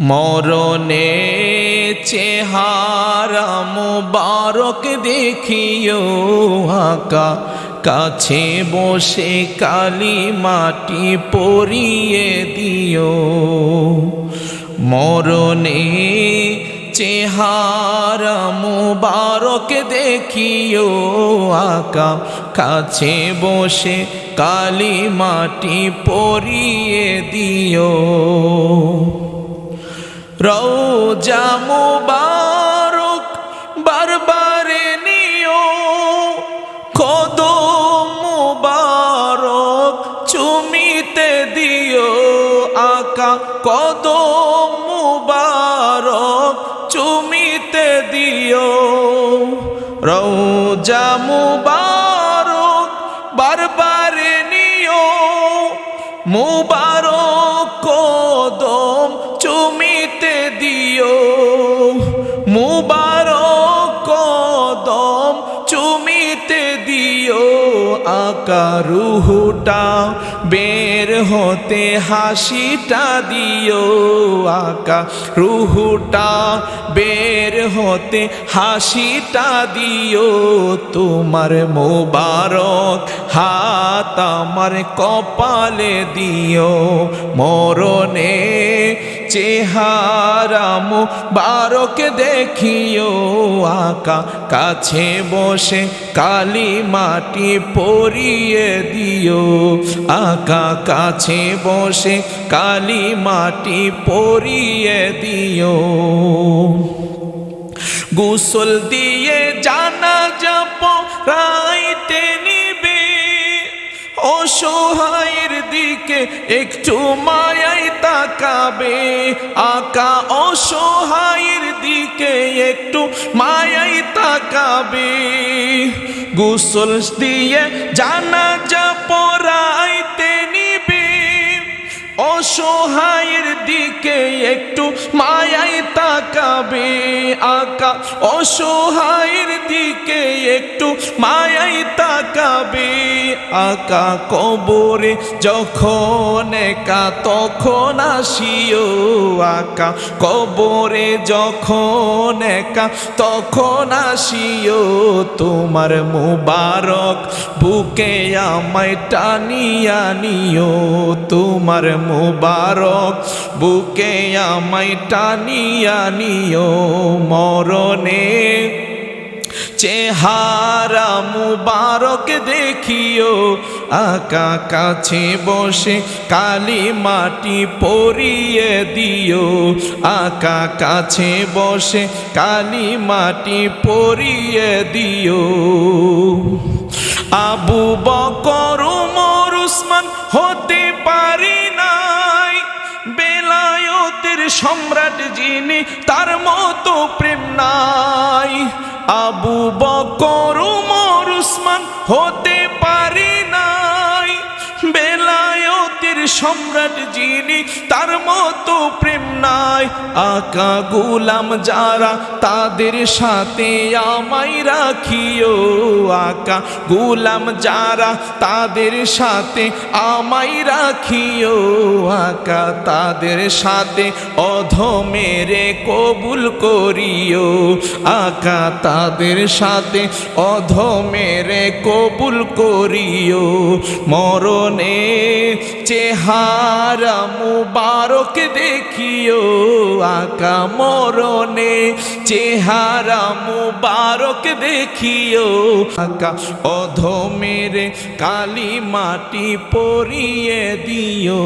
মরণে চেহারা মুবারক দেখিও আকা। কাছে বসে কালি মাটি পরিয়ে দিও। মরণে চেহারা মুবারক দেখিও আকা। কাছে বসে কালি মাটি পরিয়ে দিও। রৌজা মুবারক বারবারে নিও। কদম মুবারক চুমিতে দিও আকা। কদম মুবারক চুমিতে দিও। রৌজা মুবারক বারবারে নিও। মুবারক চুমিতে দিও আকারুহুটা, বের হতে হাসিটা দিও আকা রুহুটা বের হতে হাসিটা দিও তোমার মোবারক হাত আমার কপালে দিও, মরণে চেহারা মুবারক দেখিও আকা। কাছে বসে কালি মাটি পরিয়ে দিও। আকা কাছে বসে কালি মাটি পরিয়ে দিও। গোসল দিয়ে জানা যাব, রাইতে নিবে। অসহায়ের দিকে একটু মায়াই তাকাবে। আকা অসহায়ের দিকে একটু মায়াই তাকাবে। গোসল দিয়ে জানা যা পড়াইতে নিবে। অসহায়ের দিকে একটু মায়াই তাকাবে। আকা অসহায়ের দিকে একটু মায়াই তাকাবে। আকা কবরে যখন একা, তখন আসিও আকা কবরে যখন একা, তখন আসিও তোমার মুবারক বুকে আমায় টানিয়া নিও। তোমার মুবারক বুকে আমায় টানিয়া নিও। মরণে চেহারা মুবারক দেখিও, আকা কাছে বসে কালি মাটি পরিয়ে দিও, আকা কাছে বসে কালি মাটি পরিয়ে দিও। আবু বকর উমর উসমান হতে পারি নাই, বেলায়তের সম্রাট যিনি তার মতো প্রেম নাই। হতে সম্রাট যিনি, তার মতো প্রেম নাই। আকা গুলাম যারা, তাদের সাথে আমায় রাখিও আকা। গুলাম যারা, তাদের সাথে আমায় রাখিও আকা। তাদের সাথে অধমেরে কবুল করিও আকা। তাদের সাথে অধমেরে কবুল করিও। মরণে চেহারা মুবারক দেখিও আকা মরণে। চেহারা মুবারক দেখিও আকা। অধমের কালি মাটি পরিয়ে দিও।